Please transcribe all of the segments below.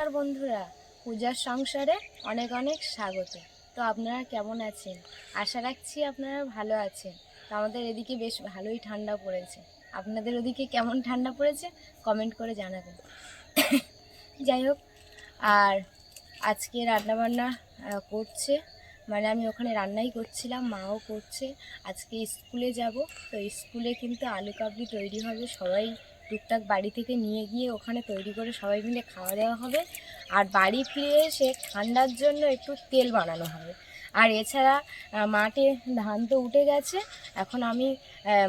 নমস্কার বন্ধুরা, পূজার সংসারে অনেক অনেক স্বাগত। তো আপনারা কেমন আছেন? আশা রাখছি আপনারা ভালো আছেন। তো আমাদের এদিকে বেশ ভালোই ঠান্ডা পড়েছে। আপনাদের ওদিকে কেমন ঠান্ডা পড়েছে? কমেন্ট করে জানাবেন। যাই হোক, আর আজকে রান্নাবান্না করছে। মানে আমি ওখানে রান্নাই করছিলাম, মাও করছে। আজকে স্কুলে যাব। তো স্কুলে কিন্তু আলু কাবলি তৈরি হবে, সবাই টুকটাক বাড়ি থেকে নিয়ে গিয়ে ওখানে তৈরি করে সবাই মিলে খাওয়া দাওয়া হবে। আর বাড়ি ফিরে এসে ঠান্ডার জন্য একটু তেল বানানো হবে। আর এছাড়া মাঠে ধান তো উঠে গেছে। এখন আমি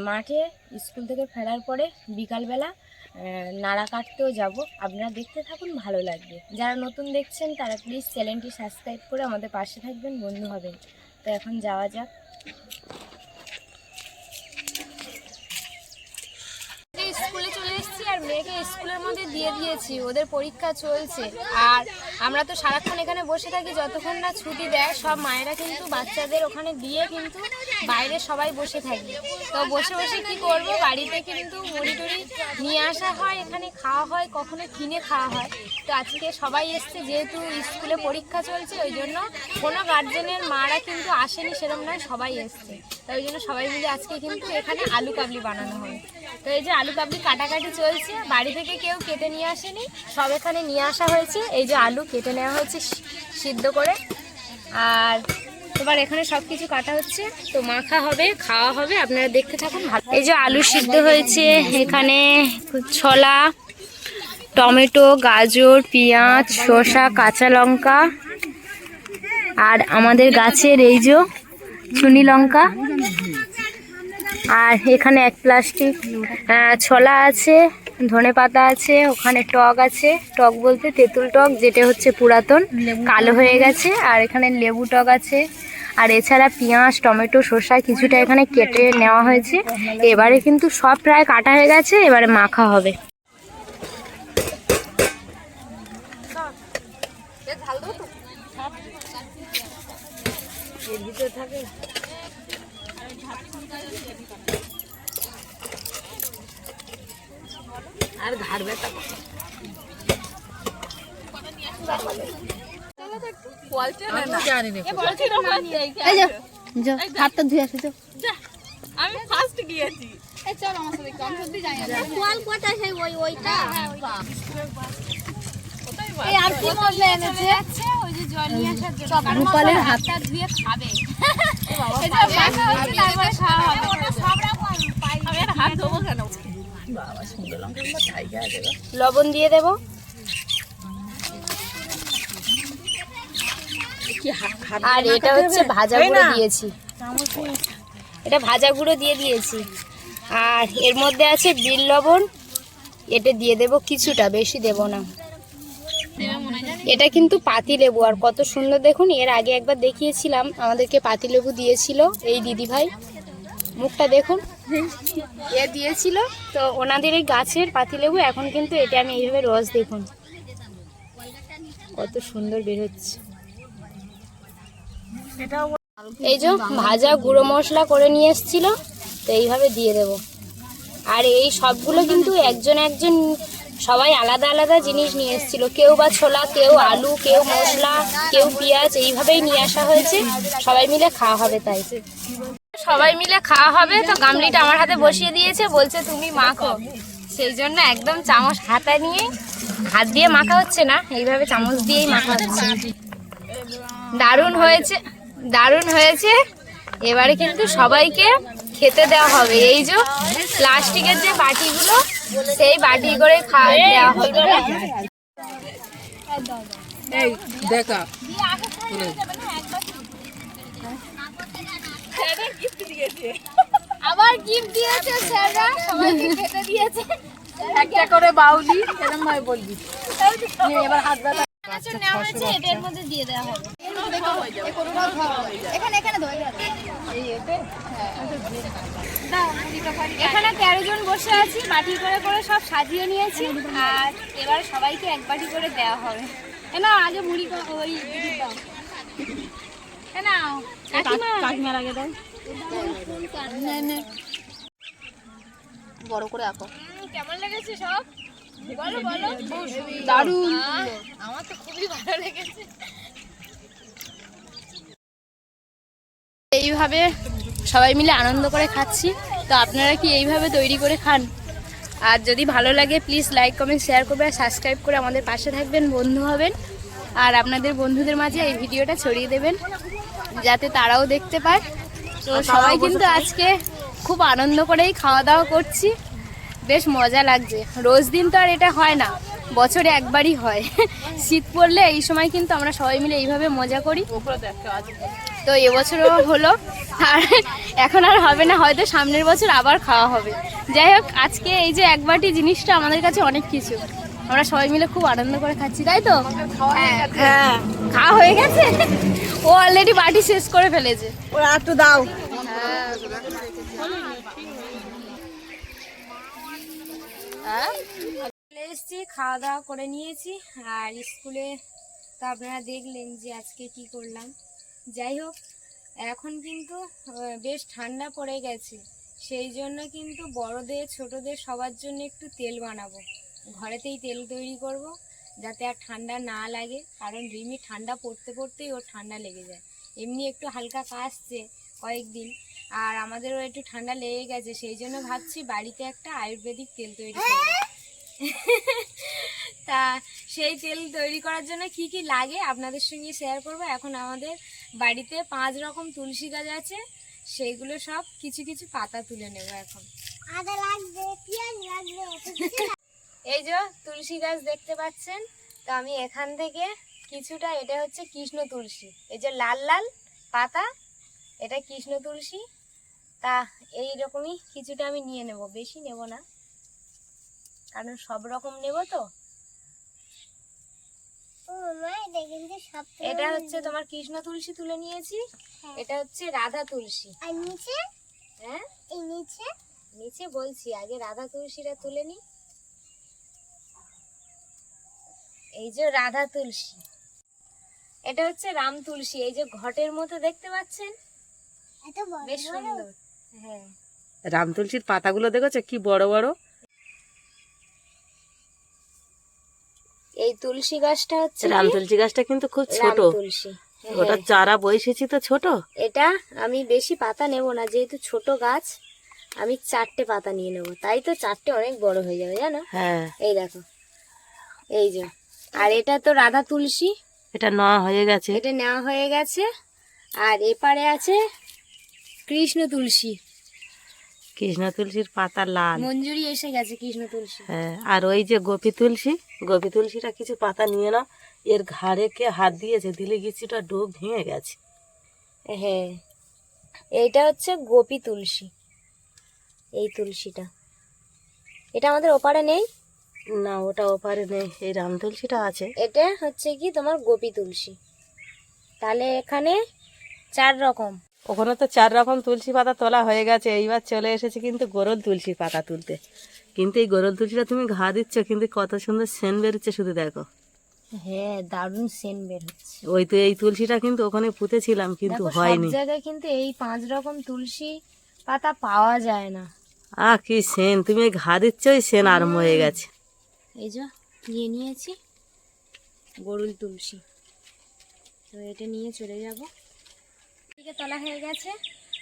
মাঠে স্কুল থেকে ফেরার পরে বিকালবেলা নাড়া কাটতেও যাব। আপনারা দেখতে থাকুন, ভালো লাগবে। যারা নতুন দেখছেন, তারা প্লিজ চ্যানেলটি সাবস্ক্রাইব করে আমাদের পাশে থাকবেন, বন্ধু হবেন। তো এখন যাওয়া যাক স্কুলে চলে এসেছি আর মেয়েকে স্কুলের মধ্যে দিয়ে দিয়েছি, ওদের পরীক্ষা চলছে। আর আমরা তো সারাক্ষণ এখানে বসে থাকি, যতক্ষণ না ছুটি দেয়, সব মায়েরা কিন্তু বাচ্চাদের ওখানে দিয়ে কিন্তু বাইরে সবাই বসে থাকি। তো বসে বসে কি করব? বাড়িতে কিন্তু মুড়ি টুড়ি নিয়ে আসা হয়, এখানে খাওয়া হয়, কখনো কিনে খাওয়া হয়। তো আজকে সবাই এসছে, যেহেতু স্কুলে পরীক্ষা চলছে, ওই জন্য কোনো গার্জেনের মারা কিন্তু আসেনি সেরকম নয়, সবাই এসছে। তো ওই জন্য সবাই মিলে আজকে কিন্তু এখানে আলু কাবলি বানানো হবে তো এই যে আলু কাবলি কাটাকাটি চলছে, বাড়ি থেকে কেউ কেটে নিয়ে আসেনি, সব এখানে নিয়ে আসা হয়েছে। এই যে আলু কেটে নেওয়া হয়েছে সিদ্ধ করে। আর এবার এখানে সব কিছু কাটা হচ্ছে। তো মাখা হবে, খাওয়া হবে, আপনারা দেখতে থাকুন। ভালো এই যে আলু সিদ্ধ হয়েছে, এখানে ছোলা, টমেটো, গাজর, পেঁয়াজ, শসা, কাঁচা লঙ্কা, আর আমাদের গাছের এই যে চুনি লঙ্কা আর এখানে এক প্লাস্টিক ছোলা আছে ধনে পাতা আছে ওখানে টক আছে। টক বলতে তেঁতুল টক যেটা হচ্ছে পুরাতন কালো হয়ে গেছে। আর এখানে লেবু টক আছে। আর এছাড়া পেঁয়াজ টমেটো শসা কিছুটা এখানে কেটে নেওয়া হয়েছে। এবারে কিন্তু সব প্রায় কাটা হয়ে গেছে এবারে মাখা হবে। আর ঘাড় ব্যথা জানি না। যা, হাতটা ধুয়ে আসো যাও। আমি ফার্স্ট গিয়েছি। এই আর কি মজা এনেছে? ওই যে জল নিয়ে আসার জন্য। রূপালের হাতটা ধুয়ে খাবে। এটা মাখা হচ্ছে তারপরে খাওয়া হবে। আমি আর হাত ধোবো কেন? বাবা সুন্দর লঙ্কা টাইগার গো। লবণ দিয়ে দেব। আর এটা হচ্ছে ভাজা গুঁড়ো দিয়েছি। এটা ভাজা গুঁড়ো দিয়ে দিয়েছি। আর এর মধ্যে আছে বিল লবণ। এটা দিয়ে দেব কিছুটা বেশি দেব না। এটা কিন্তু পাতি লেবু আর কত সুন্দর দেখুন এর আগে একবার দেখিয়েছিলাম আমাদেরকে পাতি লেবু দিয়েছিল এই দিদি ভাই মুখটা দেখুন। এ দিয়েছিল। তো ওনাদের এই গাছের পাতিলেবু এখন কিন্তু এটা আমি এইভাবে রস দেখুন। কত সুন্দর বের হচ্ছে। এই যে ভাজা গুঁড়ো মশলা করে নিয়ে এসেছিল, তো এইভাবে দিয়ে দেব। আর এই সবগুলো কিন্তু একজন একজন সবাই আলাদা আলাদা জিনিস নিয়ে এসেছিল। কেউ বা ছোলা, কেউ আলু, কেউ মশলা, কেউ পেঁয়াজ, এইভাবেই নিয়ে আসা হয়েছে। সবাই মিলে খাওয়া হবে তাই। সবাই মিলে খাওয়া হবে। তো গামলিটা আমার হাতে বসিয়ে দিয়েছে বলছে তুমি মাখো। সেই জন্য একদম চামচ হাতে নিয়ে হাত দিয়ে মাখা হচ্ছে না এইভাবে চামচ দিয়েই মাখা হচ্ছে। দারুণ হয়েছে দারুণ হয়েছে। এবারে কিন্তু সবাইকে খেতে দেওয়া হবে। এই যে প্লাস্টিকের যে বাটিগুলো সেই বাটি করে খাওয়া দেওয়া হবে। এই দেখা। আবার গিফট দিয়েছে স্যাররা সবাইকে খেতে দিয়েছে। একটা করে বাউলি এরকম ভাবে বলবি। এবার হাত ব্যথা এখানে তেরো জন বসে আছি বাটি করে করে সব সাজিয়ে নিয়েছি আর এবার সবাইকে এক বাটি করে দেওয়া হবে। এ না আগে মুড়ি ওই দাও বড় করে আঁকো। কেমন লেগেছে সব? বলো বলো। দারুণ। আমার তো খুবই ভালো লেগেছে। এইভাবে সবাই মিলে আনন্দ করে খাচ্ছি। তো আপনারা কি এইভাবে তৈরি করে খান? আর যদি ভালো লাগে প্লিজ লাইক কমেন্ট শেয়ার করবে আর সাবস্ক্রাইব করে আমাদের পাশে থাকবেন বন্ধু হবেন। আর আপনাদের বন্ধুদের মাঝে এই ভিডিওটা ছড়িয়ে দেবেন যাতে তারাও দেখতে পায়। তো সবাই কিন্তু আজকে খুব আনন্দ করেই খাওয়া দাওয়া করছি। বেশ মজা লাগছে। রোজ দিন তো আর এটা হয় না বছরে একবারই হয়। শীত পড়লে এই সময় কিন্তু আমরা সবাই মিলে এইভাবে মজা করি। তো এবছরও হলো আর এখন আর হবে না হয়তো সামনের বছর আবার খাওয়া হবে। যাই হোক আজকে এই যে একবারটি জিনিসটা আমাদের কাছে অনেক কিছু। আমরা সবাই মিলে খুব আনন্দ করে খাচ্ছি তাই তো? হ্যাঁ খাওয়া হয়ে গেছে? ও অলরেডি বাটি শেষ করে ফেলেছে। ওরা একটু দাও। চলে এসেছি খাওয়া দাওয়া করে নিয়েছি আর স্কুলে তো আপনারা দেখলেন যে আজকে কি করলাম। যাই হোক এখন কিন্তু বেশ ঠান্ডা পড়ে গেছে। সেই জন্য কিন্তু বড়দের ছোটদের সবার জন্য একটু তেল বানাবো। ঘরেতেই তেল তৈরি করব, যাতে আর ঠান্ডা না লাগে। কারণ রিমি ঠান্ডা পড়তে পড়তেই ওর ঠান্ডা লেগে যায়। এমনি একটু হালকা কাশছে কয়েকদিন। আর আমাদেরও একটু ঠান্ডা লেগে গেছে, সেই জন্য ভাবছি বাড়িতে একটা আয়ুর্বেদিক তেল তৈরি তা সেই তেল তৈরি করার জন্য কি কি লাগে আপনাদের সঙ্গে শেয়ার করব। এখন আমাদের বাড়িতে পাঁচ রকম তুলসী গাছ আছে, সেইগুলো সব কিছু কিছু পাতা তুলে নেব এখন। আদা লাগবে, পেঁয়াজ লাগবে। এই যে তুলসী গাছ দেখতে পাচ্ছেন? তো আমি এখান থেকে কিছুটা এটা হচ্ছে কৃষ্ণ তুলসী। এই যে লাল লাল পাতা এটা কৃষ্ণ তুলসী। তা এই রকমই কিছুটা আমি নিয়ে নেব বেশি নেব না। কারণ সব রকম নেব তো। এটা হচ্ছে তোমার কৃষ্ণ তুলসী তুলে নিয়েছি। হ্যাঁ। এটা হচ্ছে রাধা তুলসী। আর নিচে? হ্যাঁ? এই নিচে? নিচে বলছি আগে রাধা তুলসীটা তুলে নি এই যে রাধা তুলসী। এটা হচ্ছে রাম তুলসী এই যে ঘটের মতো দেখতে পাচ্ছেন? এত বেশ সুন্দর হ্যাঁ। রাম তুলসীর পাতাগুলো দেখেছ? কি বড় বড়? এই তুলসী গাছটা হচ্ছে রাম তুলসী গাছটা কিন্তু খুব ছোট। তুলসী হ্যাঁ। ওটা চারা বসেছি তো ছোট। এটা আমি বেশি পাতা নেব না যেহেতু ছোট গাছ আমি চারটে পাতা নিয়ে নেব। তাই তো চারটে অনেক বড় হয়ে যাবে জানো? হ্যাঁ। এই দেখো এই যে। আর এটা তো রাধা তুলসী। এটা নেওয়া হয়ে গেছে। এটা নেওয়া হয়ে গেছে। আর এপারে আছে কৃষ্ণ তুলসী। কৃষ্ণ তুলসীর পাতা লাল। মঞ্জুরি এসে গেছে কৃষ্ণ তুলসী। হ্যাঁ আর ওই যে গোপী তুলসী গোপী তুলসীটা কিছু পাতা নিয়ে নাও। এর ঘাড়ে কে হাত দিয়েছে দিলে কিছুটা ডোক ভেঙে গেছে। হ্যাঁ এইটা হচ্ছে গোপী তুলসী। এই তুলসীটা। এটা আমাদের ওপারে নেই। না ওটা ওপারে নেই। এই রাম তুলসীটা আছে। এটা হচ্ছে কি তোমার গোপী তুলসী। তাহলে এখানে চার রকম। ওখানে তো চার রকম তুলসী পাতা তোলা হয়ে গেছে। এইবার চলে এসেছে কিন্তু গোরল তুলসী পাতা তুলতে। কিন্তু এই গোরল তুলসীটা তুমি ঘা দিচ্ছ কিন্তু কত সুন্দর সেন বেরোচ্ছে শুধু দেখো। হ্যাঁ দারুণ সেন বের হচ্ছে ওই তো এই তুলসীটা কিন্তু ওখানে পুঁতেছিলাম কিন্তু হয়নি। জায়গায় কিন্তু এই পাঁচ রকম তুলসী পাতা পাওয়া যায় না। আহ কি সেন তুমি ঘা দিচ্ছ ওই সেন আরম্ভ হয়ে গেছে। এই যে নিয়ে নিয়েছি। গরুল তুলসী। তো এটা নিয়ে চলে যাব। এদিকে তোলা হয়ে গেছে।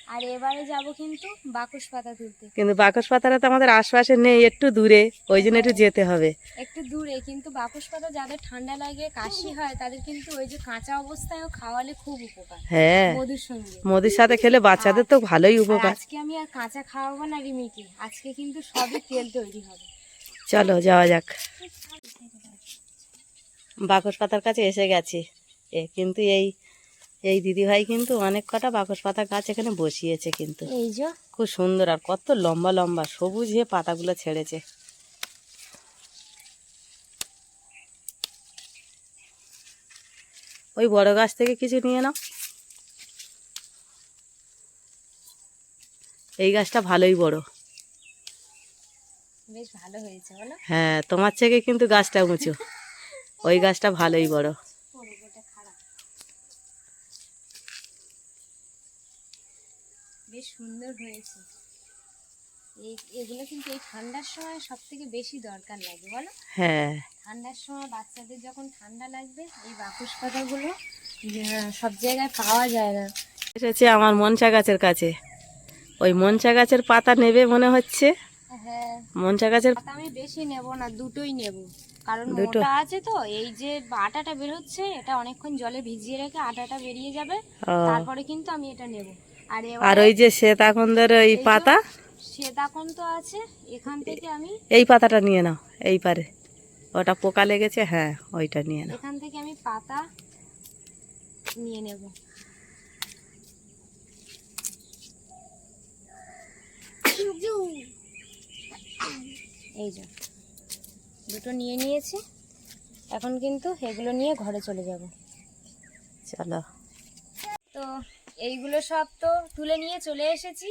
আর এবারে যাব কিন্তু বাকুশ পাতা তুলতে। কিন্তু বাকস পাতাটা তো আমাদের আশপাশে নেই একটু দূরে। ওই জন্য একটু যেতে হবে। একটু দূরে কিন্তু বাকুশ পাতা যাদের ঠান্ডা লাগে কাশি হয় তাদের কিন্তু ওই যে কাঁচা অবস্থায়ও খাওয়ালে খুব উপকার। হ্যাঁ। মধুর সঙ্গে। মোদির সাথে খেলে বাচ্চাদের তো ভালোই উপকার। আজকে আমি আর কাঁচা খাওয়াবো না রিমিকে। আজকে কিন্তু সবই তেল তৈরি হবে। চলো যাওয়া যাক। বাকস পাতার কাছে এসে গেছি। এ কিন্তু এই এই দিদিভাই কিন্তু অনেক কটা বাকস পাতা গাছ এখানে বসিয়েছে কিন্তু। এই যে। খুব সুন্দর আর কত লম্বা লম্বা সবুজ হয়ে পাতাগুলো ছেড়েছে। ওই বড় গাছ থেকে কিছু নিয়ে নাও। এই গাছটা ভালোই বড়। বেশ ভালো হয়েছে বলো? হ্যাঁ তোমার থেকে কিন্তু গাছটা উঁচু। ওই গাছটা ভালোই বড়। বেশ সুন্দর হয়েছে। এই এগুলো কিন্তু এই ঠান্ডার সময় সব থেকে বেশি দরকার লাগে বলো? হ্যাঁ। ঠান্ডার সময় বাচ্চাদের যখন ঠান্ডা লাগবে এই বাকুশ পাতাগুলো সব জায়গায় পাওয়া যায় না। এসেছে আমার মনসা গাছের কাছে। ওই মনসা গাছের পাতা নেবে মনে হচ্ছে। হ্যাঁ। মনসা গাছের আমি বেশি নেব না দুটোই নেব। কারণ? মোটা আছে তো এই যে আটাটা বের হচ্ছে এটা অনেকক্ষণ জলে ভিজিয়ে রেখে আটাটা বেরিয়ে যাবে তারপরে কিন্তু আমি এটা নেব। আর আর ওই যে শ্বেতাখন্দের ওই পাতা? শ্বেতাকন তো আছে এখান থেকে আমি এই পাতাটা নিয়ে নাও এই পারে। ওটা পোকা লেগেছে হ্যাঁ ওইটা নিয়ে নাও। এখান থেকে আমি পাতা নিয়ে নেব। এই যে দুটো নিয়ে নিয়েছি। এখন কিন্তু এগুলো নিয়ে ঘরে চলে যাব। চলো। তো এইগুলো সব তো তুলে নিয়ে চলে এসেছি।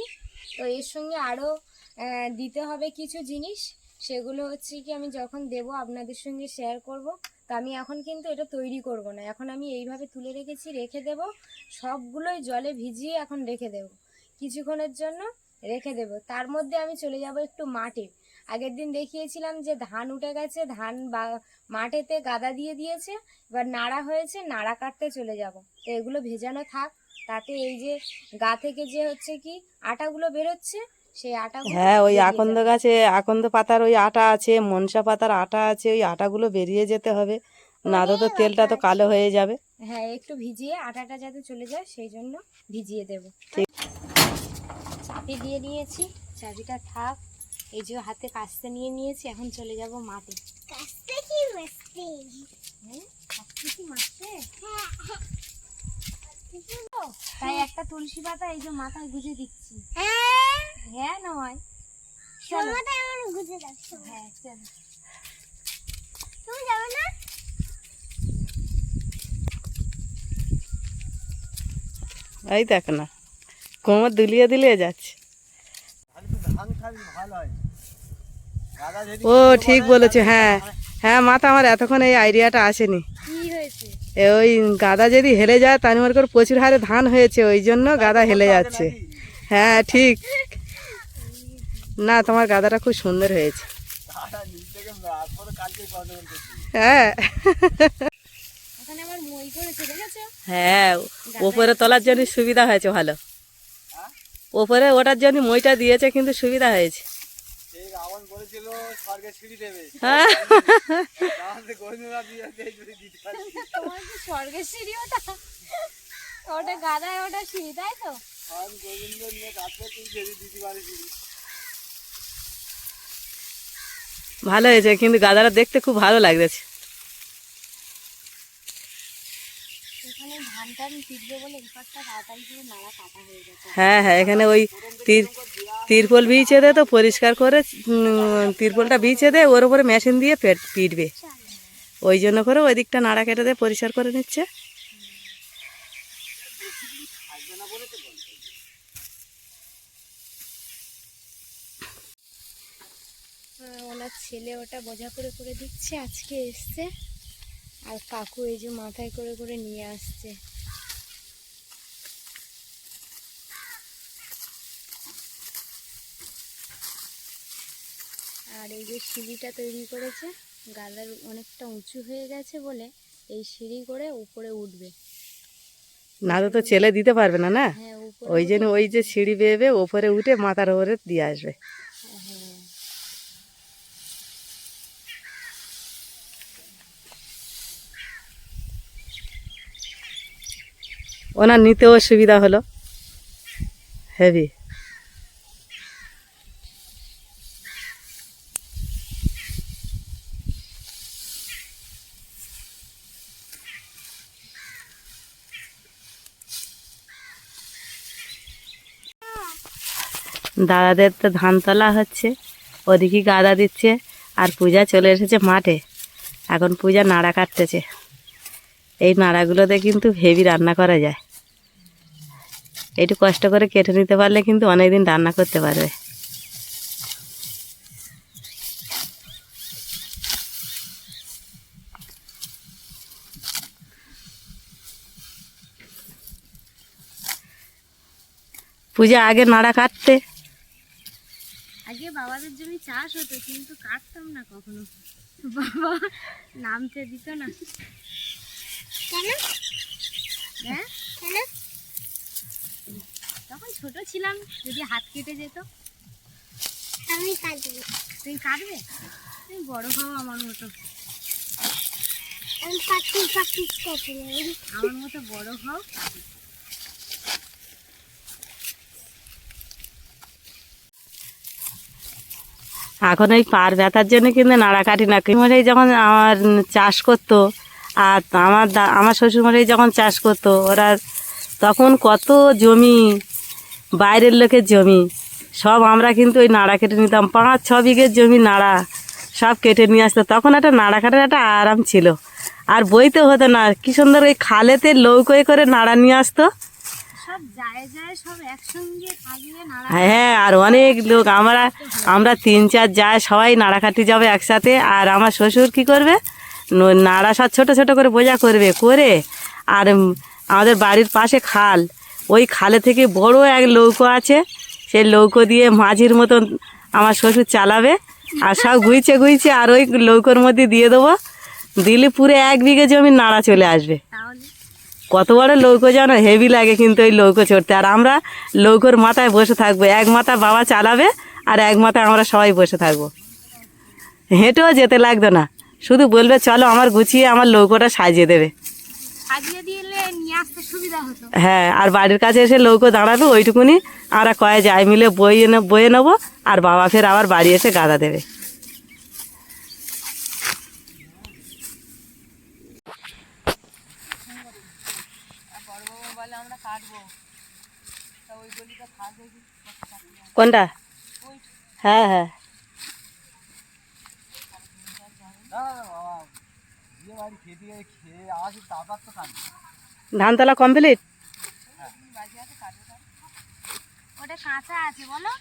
তো এর সঙ্গে আরও দিতে হবে কিছু জিনিস। সেগুলো হচ্ছে কি আমি যখন দেব আপনাদের সঙ্গে শেয়ার করব। তো আমি এখন কিন্তু এটা তৈরি করব না। এখন আমি এইভাবে তুলে রেখেছি রেখে দেব। সবগুলোই জলে ভিজিয়ে এখন রেখে দেব। কিছুক্ষণের জন্য রেখে দেব। তার মধ্যে আমি চলে যাব একটু মাঠে আগের দিন দেখিয়েছিলাম যে ধান উঠে গেছে ধান বা মাঠেতে গাদা দিয়ে দিয়েছে এবার নাড়া হয়েছে নাড়া কাটতে চলে যাব। তো এগুলো ভেজানো থাক তাতে এই যে গা থেকে যে হচ্ছে কি আটাগুলো বেরোচ্ছে সেই আটা হ্যাঁ ওই আকন্দ গাছে আকন্দ পাতার ওই আটা আছে মনসা পাতার আটা আছে ওই আটাগুলো বেরিয়ে যেতে হবে। না তো তো তেলটা তো কালো হয়ে যাবে। হ্যাঁ একটু ভিজিয়ে আটাটা যাতে চলে যায় সেই জন্য ভিজিয়ে দেবো। ঠিক। দিয়ে নিয়েছি চাবিটা থাক। এই যে হাতে কাস্তে নিয়ে নিয়েছি এখন চলে যাব মাঠে। কাস্তে কি মাস্তি হ্যাঁ? কাস্তে কি মাঠে হ্যাঁ। হ্যাঁ তাই একটা তুলসী পাতা এই যে মাথায় গুজে দিচ্ছি। হ্যাঁ? হ্যাঁ নয়। চলো। গুজে যাচ্ছে। হ্যাঁ চলো। তুমি যাবে না? এই দেখ না কোমর দুলিয়ে দিলিয়ে যাচ্ছে। ও ঠিক বলেছে হ্যাঁ। হ্যাঁ মাথা আমার এতক্ষণ এই আইডিয়াটা আসেনি। এ ওই গাদা যদি হেলে যায় তার মনে করে প্রচুর হারে ধান হয়েছে ওই জন্য গাদা হেলে যাচ্ছে। হ্যাঁ ঠিক। না তোমার গাদাটা খুব সুন্দর হয়েছে। হ্যাঁ। এখানে আবার মই করেছে দেখেছ? হ্যাঁ ওপরে তোলার জন্য সুবিধা হয়েছে ভালো। ওপরে ওটার জন্য মইটা দিয়েছে কিন্তু সুবিধা হয়েছে। হ্যাঁ। তোমার কি স্বর্গের সিঁড়ি ওটা? ওটা গাদায় ওটা সিঁড়ি তাই তো? ভালো হয়েছে কিন্তু গাদাটা দেখতে খুব ভালো লাগতেছে নাড়া কাটা হয়ে হ্যাঁ এখানে ওই তির তিরপল বিছে দে তো পরিষ্কার করে তিরপলটা বিছে দে ওর উপরে মেশিন দিয়ে পেট পিটবে। ওই জন্য করে ওই দিকটা নাড়া কেটে দিয়ে পরিষ্কার করে নিচ্ছে। ওনার ছেলে ওটা বোঝা করে করে দিচ্ছে আজকে এসছে। আর কাকু এই যে মাথায় করে করে নিয়ে আসছে। আর এই যে সিঁড়িটা তৈরি করেছে গাদার অনেকটা উঁচু হয়ে গেছে বলে এই সিঁড়ি করে উপরে উঠবে। না তো ছেলে দিতে পারবে না না? হ্যাঁ ওই জন্য ওই যে সিঁড়ি বেয়ে বেয়ে ওপরে উঠে মাথার ওপরে দিয়ে আসবে হ্যাঁ ওনার নিতেও সুবিধা হলো। হেভি দাদাদের তো ধান তোলা হচ্ছে, ওদিকে গাদা দিচ্ছে, আর পূজা চলে এসেছে মাঠে। এখন পূজা নাড়া কাটতেছে। এই নাড়াগুলোতে কিন্তু হেভি রান্না করা যায়। একটু কষ্ট করে কেটে নিতে পারলে কিন্তু অনেকদিন রান্না করতে পারবে। পূজা আগে নাড়া কাটতে। আগে বাবাদের জমি চাষ হতো কিন্তু কাটতাম না কখনো। বাবা নামতে দিত না। কেন হ্যাঁ কেন বলছিলাম যদি হাত কেটে যেত। আমি কাটবো তুমি কাটবে তুমি বড় হও আমার মতো। আমি আমার মতো বড় হও। এখন ওই পার ব্যথার জন্য কিন্তু নাড়া কাটি না। মশাই যখন আমার চাষ করতো আর আমার দা- আমার শ্বশুরমশাই যখন চাষ করতো ওরা তখন কত জমি বাইরের লোকের জমি। সব আমরা কিন্তু ওই নাড়া কেটে নিতাম। পাঁচ ছ বিঘের জমি নাড়া সব কেটে নিয়ে আসতো। তখন একটা নাড়া কাটার একটা আরাম ছিল। আর বইতে হতো না। কি সুন্দর ওই খালেতে লৌকোয় করে নাড়া নিয়ে আসতো। যায় যায় সব একসঙ্গে হ্যাঁ আর অনেক লোক। আমরা আমরা তিন চার যায় সবাই নাড়াকাটি যাবে একসাথে। আর আমার শ্বশুর কি করবে? নাড়া সব ছোটো ছোটো করে বোঝা করবে করে। আর আমাদের বাড়ির পাশে খাল। ওই খালে থেকে বড় এক লৌকো আছে। সেই লৌকো দিয়ে মাঝির মতন আমার শ্বশুর চালাবে আর সব গুইছে গুইছে আর ওই লৌকোর মধ্যে দিয়ে দেবো। দিলে পুরো এক বিঘে জমি নাড়া চলে আসবে। কত বড় লৌকো যেন হেভি লাগে কিন্তু ওই লৌকো চড়তে। আর আমরা লৌকোর মাথায় বসে থাকব। এক মাথা বাবা চালাবে আর এক মাথায় আমরা সবাই বসে থাকব। হেঁটেও যেতে লাগতো না। শুধু বলবে চলো আমার গুছিয়ে আমার লৌকোটা সাজিয়ে দেবে। সাজিয়ে দিলে নিয়ে আসতে সুবিধা হতো। হ্যাঁ আর বাড়ির কাছে এসে লৌকো দাঁড়াবে ওইটুকুনি। আমরা কয়ে যাই মিলে বইয়ে বয়ে নেব আর বাবা ফের আবার বাড়ি এসে গাদা দেবে। কোনটা? হ্যাঁ হ্যাঁ। ধানতলা কমপ্লিট ওটা কাঁচা আছে বলো।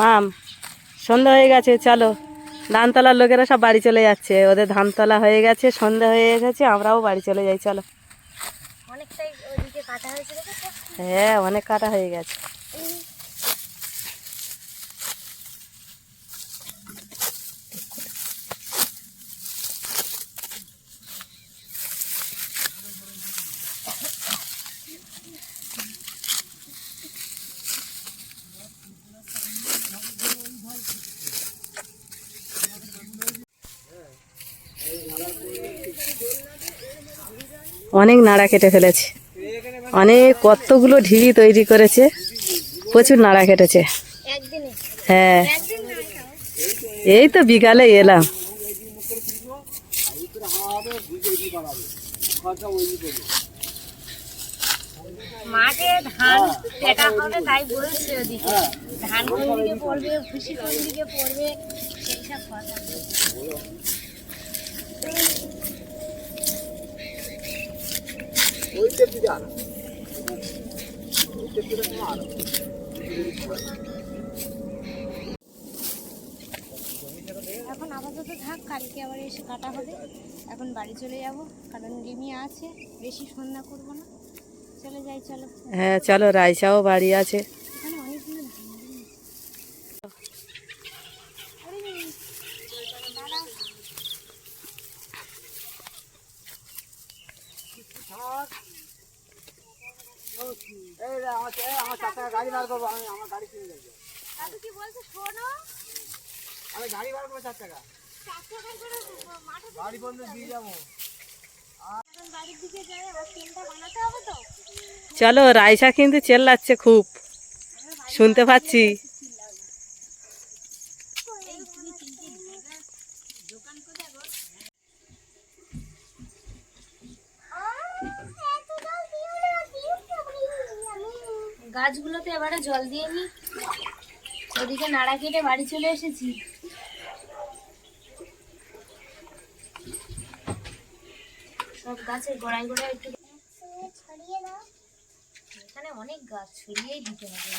মাম সন্ধ্যা হয়ে গেছে চলো। ধানতলার লোকেরা সব বাড়ি চলে যাচ্ছে। ওদের ধানতলা হয়ে গেছে সন্ধ্যা হয়ে গেছে আমরাও বাড়ি চলে যাই চলো। হ্যাঁ অনেক কাটা হয়ে গেছে। অনেক নাড়া কেটে ফেলেছে। অনেক কতগুলো ঢিবি তৈরি করেছে। প্রচুর নাড়া কেটেছে। হ্যাঁ। এই তো বিকালে এলাম। ধান খুশি কোন দিকে পড়বে, সেই সব কথা। এখন আপাতত থাক, কালকে আবার এসে কাটা হবে। এখন বাড়ি চলে যাব, কারণ রিমি আছে, বেশি সন্ধ্যা করব না। চলে যাই, চলো। হ্যাঁ চলো, রাইসাও বাড়ি আছে এখানে অনেকগুলো ধান আছে। আরে রিমি, দাঁড়াও। দাদু কি বলছে শোনো গাড়ি বার করে চার টাকা। চারটে করে গাড়ি বন্ধ দিয়ে যাব। চলো রাইসা কিন্তু চেল্লাচ্ছে খুব। শুনতে পাচ্ছি। গাছগুলোতে এবারে জল দিয়ে নি। ওদিকে নাড়া কেটে বাড়ি চলে এসেছি। সব গাছের গোড়ায় গোড়ায় একটু ছড়িয়ে দাও। এখানে অনেক গাছ ছড়িয়েই দিতে হবে।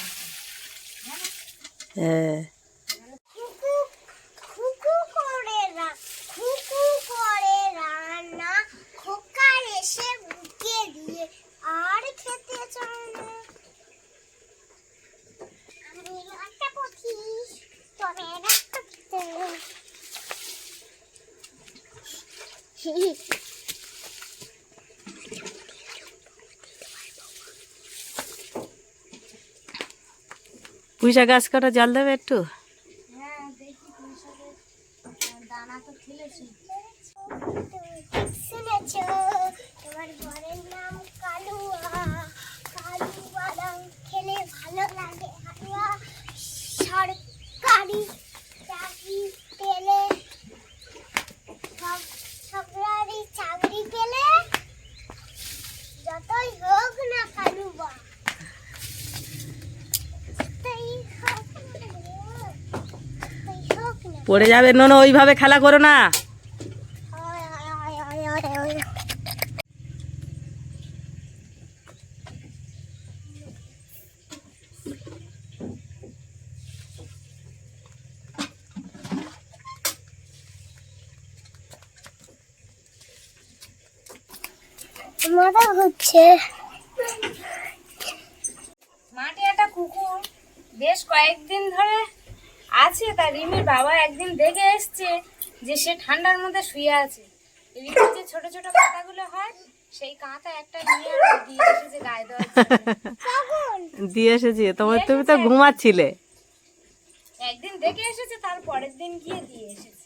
হ্যাঁ খুকু খুকু করে রা খুকু করে রান্না খোকার এসে বুকে দিয়ে আর খেতে চায় না আমি একটা পথিস তবে একটা খেতে পুঁইশা গাছ কাটা জল দেবে একটু? হ্যাঁ নাম কালুয়া। খেলে ভালো লাগে হালুয়া সরকারি চাকরি পেলে সব সরকারি চাকরি পেলে যতই হোক না কালুয়া যতই হোক না যতই হোক না পড়ে যাবে। নোনো ওইভাবে খেলা করো না. মজা হচ্ছে। মাঠে একটা কুকুর। বেশ কয়েকদিন ধরে আছে তা রিমির বাবা একদিন দেখে এসছে যে সে ঠান্ডার মধ্যে শুয়ে আছে। রিমির যে ছোট ছোট কাঁথাগুলো হয় সেই কাঁথা একটা নিয়ে দিয়ে এসেছে গায়ে জন্য। দিয়ে এসেছি তোমার তুমি তো ঘুমাচ্ছিলে। একদিন দেখে এসেছে তার পরের দিন গিয়ে দিয়ে এসেছে।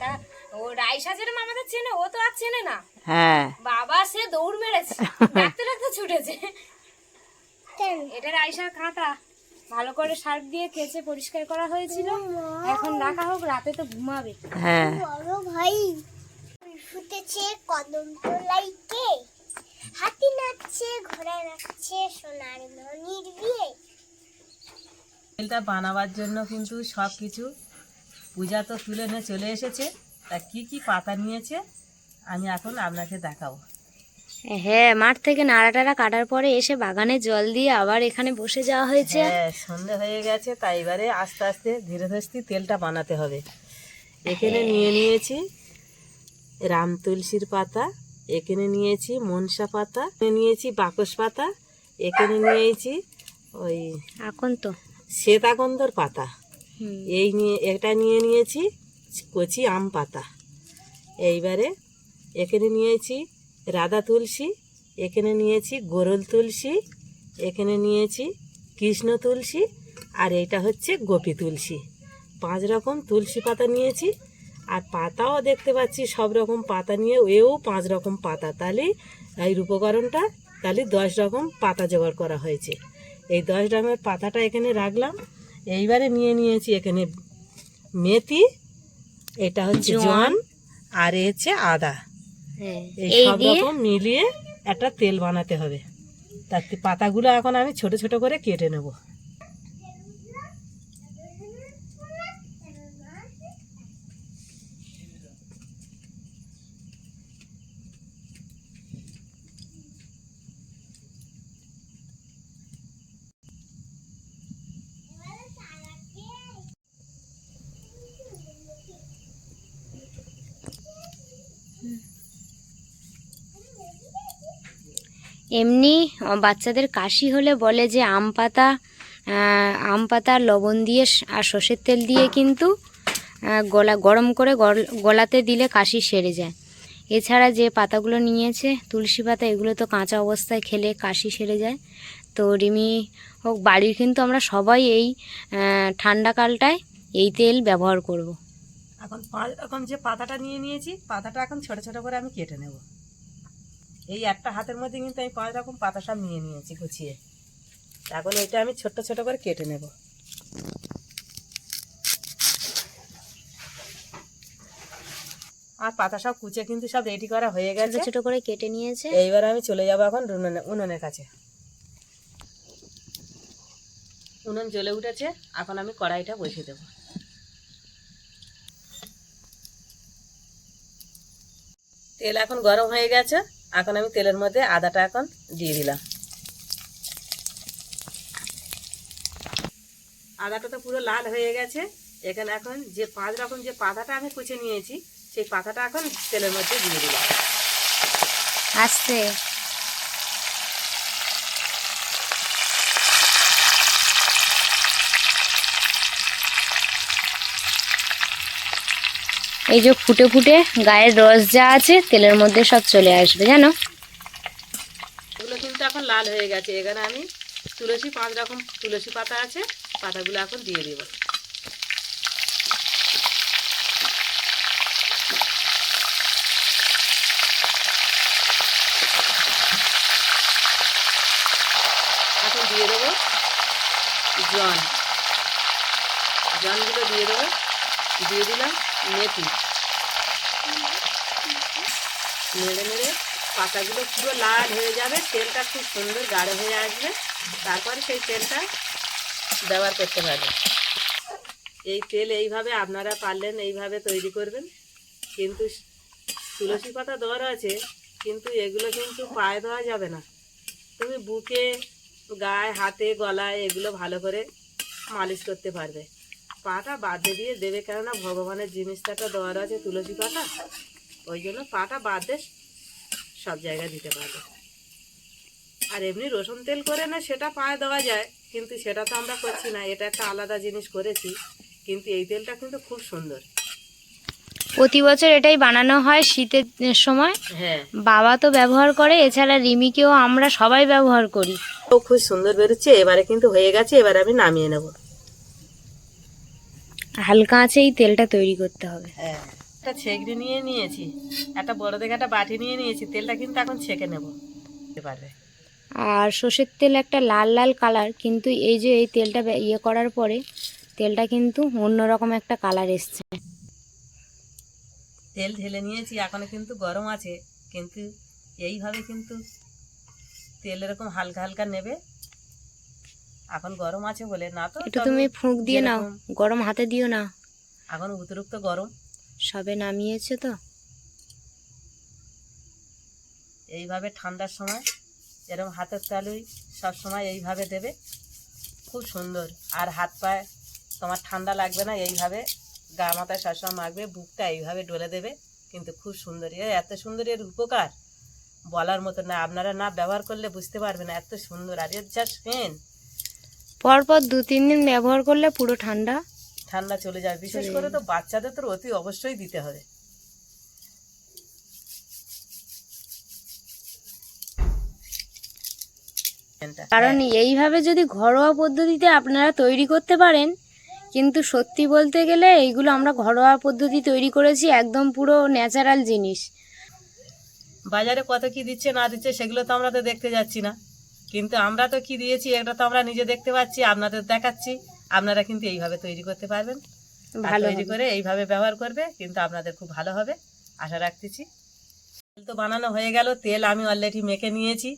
তা ও রাইসা যেরকম আমাদের চেনে ও তো আর চেনে না। হ্যাঁ। বাবা সে দৌড় মেরেছে ডাকতে ডাকতে ছুটেছে। এটা রাইসার কাঁথা ভালো করে সার্ফ দিয়ে কেচে পরিষ্কার করা হয়েছিল। এখন রাখা হোক রাতে তো ঘুমাবে। হ্যাঁ। বড় ভাই ফুটেছে কদম তোলাইতে। হাতি নাচছে ঘোড়া নাচছে সোনার মনির বিয়ে। তেলটা বানাবার জন্য কিন্তু সব কিছু পূজা তো তুলে নিয়ে চলে এসেছে। তা কি কি পাতা নিয়েছে আমি এখন আপনাকে দেখাবো। হ্যাঁ মাঠ থেকে নাড়া টাড়া কাটার পরে এসে বাগানে জল দিয়ে আবার এখানে বসে যাওয়া হয়েছে। হ্যাঁ সন্ধে হয়ে গেছে তাই এবারে আস্তে আস্তে ধীরে ধীরে তেলটা বানাতে হবে। এখানে নিয়ে নিয়েছি রাম তুলসীর পাতা এখানে নিয়েছি মনসা পাতা নিয়েছি বাকস পাতা এখানে নিয়েছি ওই এখন তো শ্বেতাগন্ধর পাতা এই নিয়ে এটা নিয়ে নিয়েছি কচি আম পাতা। এইবারে এখানে নিয়েছি রাধা তুলসী এখানে নিয়েছি গোরল তুলসী এখানে নিয়েছি কৃষ্ণ তুলসী আর এটা হচ্ছে গোপী তুলসী। পাঁচ রকম তুলসী পাতা নিয়েছি আর পাতাও দেখতে পাচ্ছি সব রকম পাতা নিয়ে এও পাঁচ রকম পাতা। তাহলে এই উপকরণটা তাহলে দশ রকম পাতা জোগাড় করা হয়েছে। এই দশ রকমের পাতাটা এখানে রাখলাম। এইবারে নিয়ে নিয়েছি এখানে মেথি এটা হচ্ছে জোয়ান আর এ হচ্ছে আদা। এই সব রকম মিলিয়ে একটা তেল বানাতে হবে। তার পাতাগুলো এখন আমি ছোট ছোট করে কেটে নেব। এমনি বাচ্চাদের কাশি হলে বলে যে আম পাতা আম পাতা, লবণ দিয়ে আর সর্ষের তেল দিয়ে কিন্তু গলা, গরম করে গল- গলাতে দিলে কাশি সেরে যায়। এছাড়া যে পাতাগুলো নিয়েছে, তুলসী পাতা, এগুলো তো কাঁচা অবস্থায় খেলে কাশি সেরে যায়। তো রিমি, হোক, বাড়ির কিন্তু আমরা সবাই এই ঠান্ডাকালটায় এই তেল ব্যবহার করব। এখন রকম যে পাতাটা নিয়ে নিয়েছি, পাতাটা এখন ছোট ছোট করে আমি কেটে নেব। এই একটা হাতের মধ্যে কিন্তু আমি পাঁচ রকম পাতা সব নিয়ে নিয়েছি গুছিয়ে। এখন এটা আমি ছোট ছোট করে কেটে নেব। আর পাতা সব কুচে কিন্তু সব রেডি করা হয়ে গেছে। ছোট করে কেটে নিয়েছে। এইবার আমি চলে যাব এখন উনুনে উনুনের কাছে। উনুন জ্বলে উঠেছে এখন আমি কড়াইটা বসিয়ে দেবো। তেল এখন গরম হয়ে গেছে। এখন আমি তেলের মধ্যে আদাটা এখন দিয়ে দিলাম। আদাটা তো পুরো লাল হয়ে গেছে। এখানে এখন যে পাঁচ রকম যে পাতাটা আমি কুচে নিয়েছি সেই পাতাটা এখন তেলের মধ্যে দিয়ে দিলাম। আস্তে। এই যে ফুটে ফুটে গায়ের রস যা আছে, তেলের মধ্যে সব চলে আসবে, জানো? এগুলো কিন্তু এখন লাল হয়ে গেছে। এখানে আমি তুলসী পাঁচ রকম তুলসী পাতা আছে, পাতাগুলো এখন দিয়ে দেবো। এখন দিয়ে দেবো জন জনগুলো দিয়ে দেবো। দিয়ে দিলাম। মেথি। নেড়ে নেড়ে পাতাগুলো পুরো লাল হয়ে যাবে, তেলটা খুব সুন্দর গাঢ় হয়ে আসবে। তারপরে সেই তেলটা ব্যবহার করতে পারবে। এই তেল এইভাবে আপনারা পারলেন, এইভাবে তৈরি করবেন। কিন্তু তুলসী পাতা দেওয়ার আছে, কিন্তু এগুলো কিন্তু পায়ে দেওয়া যাবে না। তুমি বুকে, গায়ে, হাতে, গলায় এগুলো ভালো করে মালিশ করতে পারবে। পাটা বাদ দিয়ে দেবে কেননা ভগবানের জিনিসটাটা দেওয়ার আছে তুলসী পাতা ওই জন্য পাটা বাদ দিয়ে সব জায়গায় দিতে পারবে। আর এমনি রসুন তেল করে না সেটা পায়ে দেওয়া যায় কিন্তু সেটা তো আমরা করছি না এটা একটা আলাদা জিনিস করেছি কিন্তু এই তেলটা কিন্তু খুব সুন্দর। প্রতি বছর এটাই বানানো হয় শীতের সময়। হ্যাঁ। বাবা তো ব্যবহার করে এছাড়া রিমিকেও আমরা সবাই ব্যবহার করি। খুব সুন্দর বেরোচ্ছে এবারে কিন্তু হয়ে গেছে এবারে আমি নামিয়ে নেব। হালকা আছে এই তেলটা তৈরি করতে হবে। হ্যাঁ একটা ছেঁকড়ি নিয়ে নিয়েছি একটা বড় দেখে একটা বাটি নিয়ে নিয়েছি তেলটা কিন্তু এখন ছেঁকে নেব। পারবে আর সর্ষের তেল একটা লাল লাল কালার কিন্তু এই যে এই তেলটা ইয়ে করার পরে তেলটা কিন্তু অন্যরকম একটা কালার এসছে। তেল ঢেলে নিয়েছি এখনও কিন্তু গরম আছে কিন্তু এইভাবে কিন্তু তেল এরকম হালকা হালকা নেবে এখন গরম আছে বলে না তো একটু তুমি ফুঁক দিয়ে নাও গরম হাতে দিও না। এখন অতিরিক্ত গরম। সবে নামিয়েছে তো? এইভাবে ঠান্ডার সময় এরকম হাতের তালুই সব সময় এইভাবে দেবে খুব সুন্দর। আর হাত পায়ে তোমার ঠান্ডা লাগবে না এইভাবে গা মাথায় সবসময় মাখবে বুকটা এইভাবে ডলে দেবে কিন্তু খুব সুন্দর। এর এত সুন্দর এর উপকার বলার মতো না। আপনারা না ব্যবহার করলে বুঝতে পারবেন না এত সুন্দর। আর এর যা স্মেন পরপর দু তিন দিন ব্যবহার করলে পুরো ঠান্ডা। ঠান্ডা চলে যায়। বিশেষ করে তো বাচ্চাদের তো অতি অবশ্যই দিতে হবে। কারণ এইভাবে যদি ঘরোয়া পদ্ধতিতে আপনারা তৈরি করতে পারেন কিন্তু সত্যি বলতে গেলে এইগুলো আমরা ঘরোয়া পদ্ধতি তৈরি করেছি একদম পুরো ন্যাচারাল জিনিস। বাজারে কত কি দিচ্ছে না দিচ্ছে সেগুলো তো আমরা তো দেখতে যাচ্ছি না। কিন্তু আমরা তো কি দিয়েছি? এটা তো আমরা নিজে দেখতে পাচ্ছি আপনাদের দেখাচ্ছি। আপনারা কিন্তু এইভাবে তৈরি করতে পারবেন। ভালো তৈরি করে এইভাবে ব্যবহার করবে কিন্তু আপনাদের খুব ভালো হবে। আশা রাখতেছি। তেল তো বানানো হয়ে গেল তেল আমি অলরেডি মেখে নিয়েছি।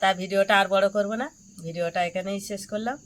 তা ভিডিওটা আর বড় করব না। ভিডিওটা এখানেই শেষ করলাম।